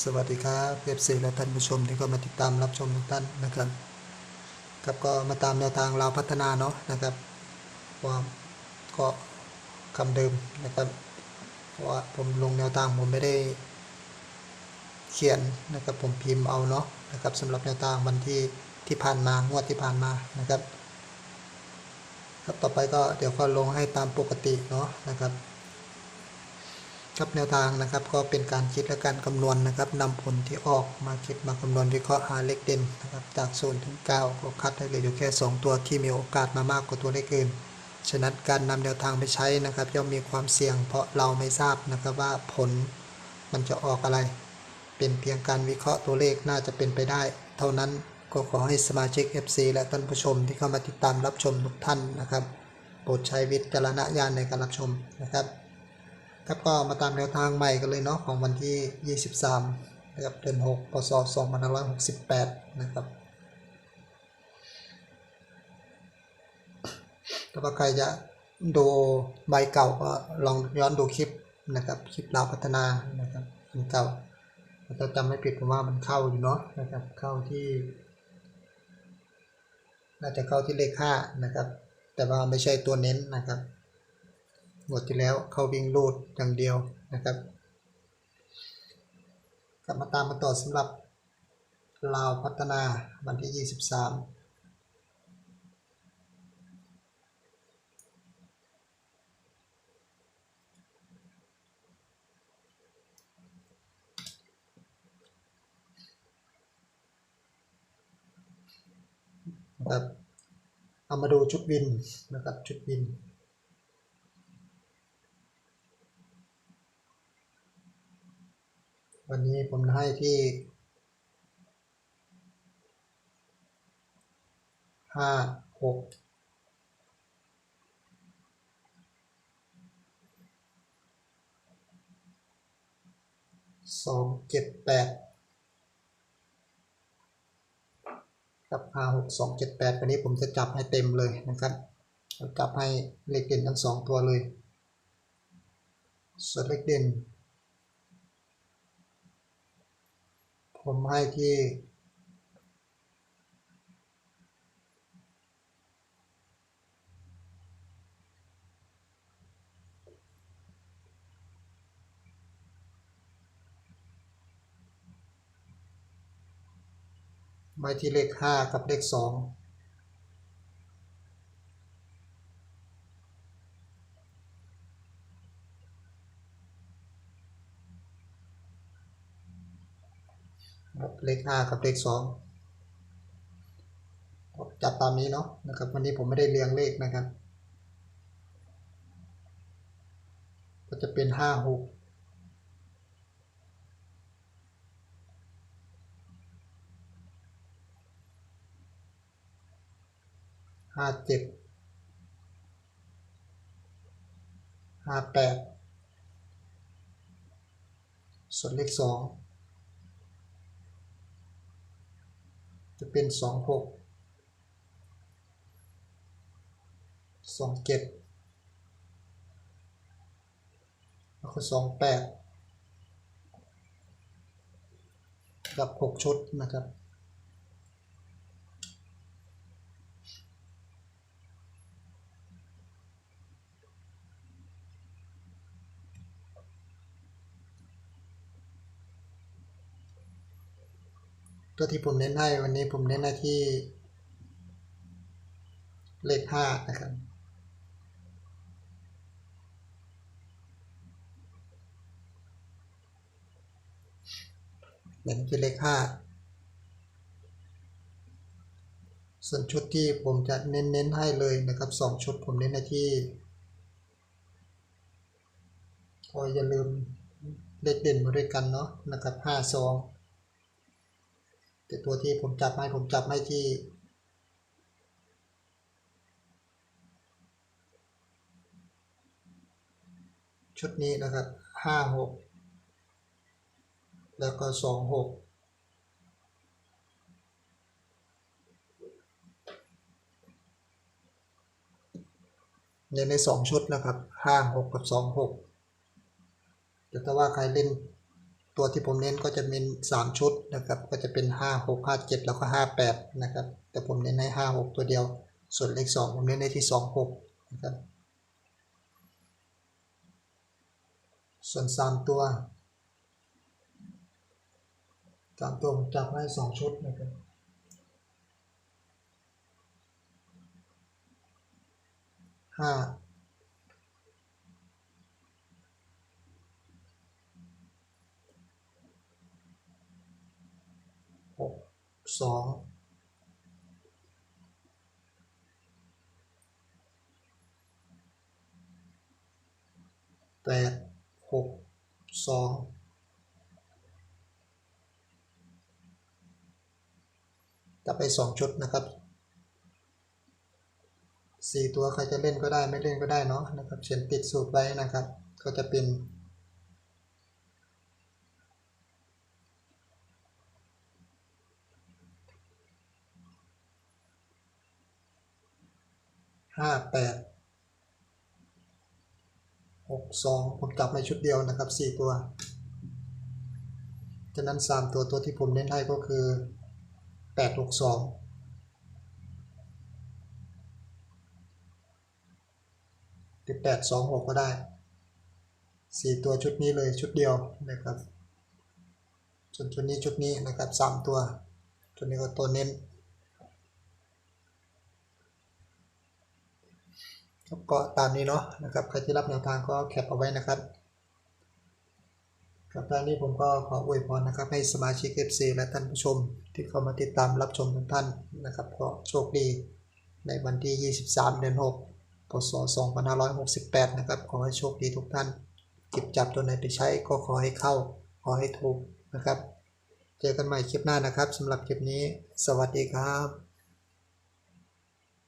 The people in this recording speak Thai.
สวัสดีครับเอฟซีและท่านผู้ชมที่ก็มาติดตามรับชมทุกท่านนะครับครับก็มาตามแนวทางเราพัฒนาเนาะนะครับว่าก็คำเดิมนะครับเพราะว่าผมลงแนวทางผมไม่ได้เขียนนะครับผมพิมพ์เอาเนาะนะครับสำหรับแนวทางวันที่ที่ผ่านมางวดที่ผ่านมานะครับ ครับต่อไปก็เดี๋ยวก็ลงให้ตามปกติเนาะนะครับ ครับแนวทางนะครับก็เป็นการคิดและการคำนวณนะครับนำผลที่ออกมาคิดมาคำนวณวิเคราะห์หาเลขเด่นนะครับจาก0ถึง9ก็คัดให้เหลืออยู่แค่ 2 ตัวที่มีโอกาสมามากกว่าตัวเลขอื่นฉะนั้นการนำแนวทางไปใช้นะครับย่อมมีความเสี่ยง เพราะเราไม่ทราบนะครับว่าผลมันจะออกอะไร เป็นเพียงการวิเคราะห์ตัวเลขน่าจะเป็นไปได้ เท่านั้นก็ขอให้สมาชิก FC และท่านผู้ชมที่เข้ามาติดตามรับชมทุกท่านนะครับโปรดใช้วิจารณญาณในการรับชมนะครับ ครับก็มาตามแนวทางใหม่กันเลยเนาะของวันที่ 23นะครับเดือน6พศ2568 นะครับถ้ว่าใครจะดูใบเก่าก็ลองย้อนดูคลิปนะครับ คลิปเราวพัฒนานะครับอันเก่าถ้าจำไม่ผิดผมว่ามันเข้าอยู่เนาะนะครับ เข้าที่ น่าจะเข้าที่เลข5นะครับ แต่ว่าไม่ใช่ตัวเน้นนะครับ หมดที่แล้วเขาวิ่งรูดอย่างเดียวนะครับ กลับมาตามมาต่อสำหรับลาวพัฒนาวันที่ 23ครับเอามาดูชุดวินนะครับชุดวิน วันนี้ผมให้ที่ห้าหกสองเจ็ดแปดกับห้าหกสองเจ็ดแปดวันนี้ผมจะจับให้เต็มเลยนะครับจับให้เลขเด่นทั้งสองตัวเลยส่วนเลขเด่น ผมให้ที่ไม้ที่เลขห้ากับเลขสอง เลขห้ากับเลขสองจับตามนี้เนาะนะครับ วันนี้ผมไม่ได้เรียงเลขนะครับ ก็จะเป็นห้าหกห้าเจ็ดห้าแปดส่วนเลขสอง จะเป็นสองหกสองเจ็ดแล้วก็สองแปดกับหกชุดนะครับ ตัวที่ผมเน้นให้วันนี้ผมเน้นให้ที่ เลขห้านะครับ เน้นที่เลขห้าส่วนชุดที่ผมจะเน้นเน้นให้เลยนะครับสองชุดผมเน้นในที่ก็อย่าลืมเลขเด่นมาด้วยกันเนาะนะครับห้าสอง แต่ตัวที่ผมจับให้ผมจับให้ที่ชุดนี้นะครับห้าหกแล้วก็สองหกในในสองชุดนะครับห้าหกกับสองหกแต่ถ้าว่าใครเล่น ตัวที่ผมเน้นก็จะเป็น 3 ชุดนะครับ ก็จะเป็น 5 6 5 7 แล้วก็ 5 8 นะครับ แต่ผมเน้นให้ 5 6 ตัวเดียว ส่วนเลข 2 ผมเน้นในที่ 2 6 นะครับ ส่วน 3 ตัว 3 ตัวจับไว้2ชุดนะครับห้า สองแปดหกสองจะไปสองชุดนะครับสี่ตัวใครจะเล่นก็ได้ไม่เล่นก็ได้เนาะนะครับเขียนติดสูตรไว้นะครับ ก็จะเป็น ห้าแปดหกสองผมจับในชุดเดียวนะครับสี่ตัวฉะนั้นสามตัวตัวที่ผมเน้นให้ก็คือแปดหกสองหรือแปดสองหกก็ได้สี่ตัวชุดนี้เลยชุดเดียวนะครับส่วนชุดนี้ชุดนี้นะครับสามตัวชุดนี้ก็ตัวเน้น ครับ ก็ตามนี้เนาะนะครับใครที่รับแนวทางก็แคปเอาไว้นะครับครับท้ายนี้ผมก็ขออวยพรนะครับให้สมาชิก FC และท่านผู้ชม ที่เข้ามาติดตามรับชมทุกท่านนะครับก็โชคดีในวันที่ 23 เดือน 6 พศ 2568 นะครับ ขอให้โชคดีทุกท่าน จิบจับตัวไหนไปใช้ก็ขอให้เข้า ขอให้ถูกนะครับ เจอกันใหม่คลิปหน้านะครับสำหรับคลิปนี้ สวัสดีครับ